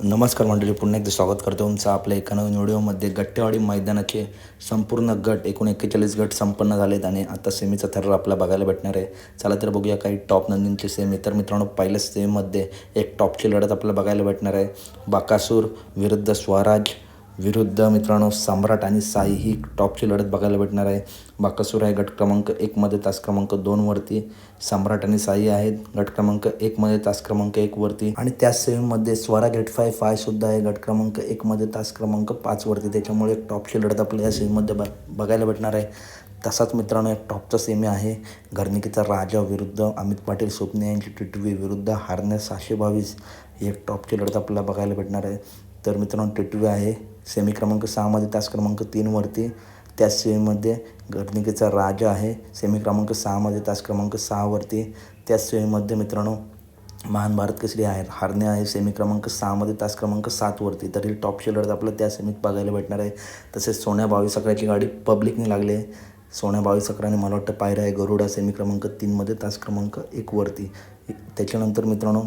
नमस्कार मंडळी पुन्हा एकदा स्वागत करतो तुमचं आपल्या एका नवीन व्हिडिओमध्ये. गट्टेवाडी मैदानाचे संपूर्ण गट एकूण एक्केचाळीस गट संपन्न झालेत आणि आता सेमीचा थर आपल्याला बघायला भेटणार आहे. चला तर बघूया काही टॉप नंदींचे सेमी तर मित्रांनो पहिल्याच सेमीमध्ये एक टॉपची लढत आपल्याला बघायला भेटणार आहे. बाकासूर विरुद्ध स्वराज विरुद्ध मित्रांनो सम्राट आणि साई ही टॉपची लढत बघायला भेटणार आहे. बाकासूर आहे गट क्रमांक एकमध्ये तास क्रमांक दोनवरती सम्राट आणि साई आहेत गट क्रमांक एकमध्ये तास क्रमांक एकवरती आणि त्याच सेमीमध्ये स्वरा गेट फाय फाय सुद्धा आहे गट क्रमांक एकमध्ये तास क्रमांक पाचवरती त्याच्यामुळे एक टॉपची लढत आपल्या या सेमीमध्ये ब बघायला भेटणार आहे. तसाच मित्रांनो एक टॉपचा सेमी आहे घरनिकीचा राजा विरुद्ध अमित पाटील स्वप्ने यांची टिटवी विरुद्ध हारण्या सहाशे बावीस. ही एक टॉपची लढत आपल्याला बघायला भेटणार आहे. तर मित्रांनो टिटवी आहे. सेमी क्रमांक सहामध्ये तास क्रमांक तीनवरती त्याच सेमीमध्ये घटनिकेचा राजा आहे. सेमी क्रमांक सहामध्ये तास क्रमांक सहावरती त्याच सेमीमध्ये मित्रांनो महान भारत केसरी आहे. हारणे आहे सेमी क्रमांक सहामध्ये तास क्रमांक सातवरती तर ही टॉपची लढत आपल्याला त्या सेमीत बघायला भेटणार आहे. तसेच सोन्या बावीस अकराची गाडी पब्लिकने लागली आहे. सोन्या बावीस अकराने मला वाटतं पायऱ्या आहे. गरुडा सेमी क्रमांक तीनमध्ये तास क्रमांक एकवरती त्याच्यानंतर मित्रांनो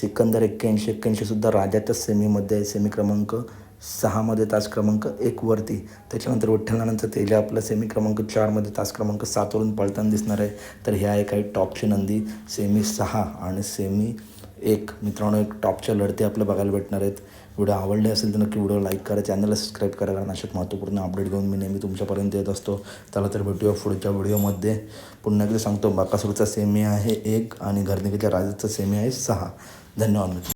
सिकंदर एक्क्याऐंशी एक्क्याऐंशीसुद्धा राजाच्या सेमीमध्ये आहे. सेमी क्रमांक सहामध्ये तास क्रमांक एकवरती त्याच्यानंतर विठ्ठलानंतर तेजा आपला. सेमी क्रमांक चारमध्ये तास क्रमांक सातवरून पळताना दिसणार आहे. तर ह्या आहे काही टॉपची नंदी. सेमी सहा आणि सेमी एक. मित्रांनो एक टॉपच्या लढती आपल्या बघायला भेटणार आहेत. व्हिडिओ आवडले असेल तर नक्की व्हिडिओ लाईक करा. चॅनलला सबस्क्राईब करा. कारण अशाच महत्त्वपूर्ण अपडेट घेऊन मी नेहमी तुमच्यापर्यंत येत असतो. त्याला तर भेटूया पुढच्या व्हिडिओमध्ये पुन्हा एकदा सांगतो बाकासूरचा सेमी आहे एक आणि घरनिकेच्या राजाचा सेमी आहे सहा. धन्यवाद मित्र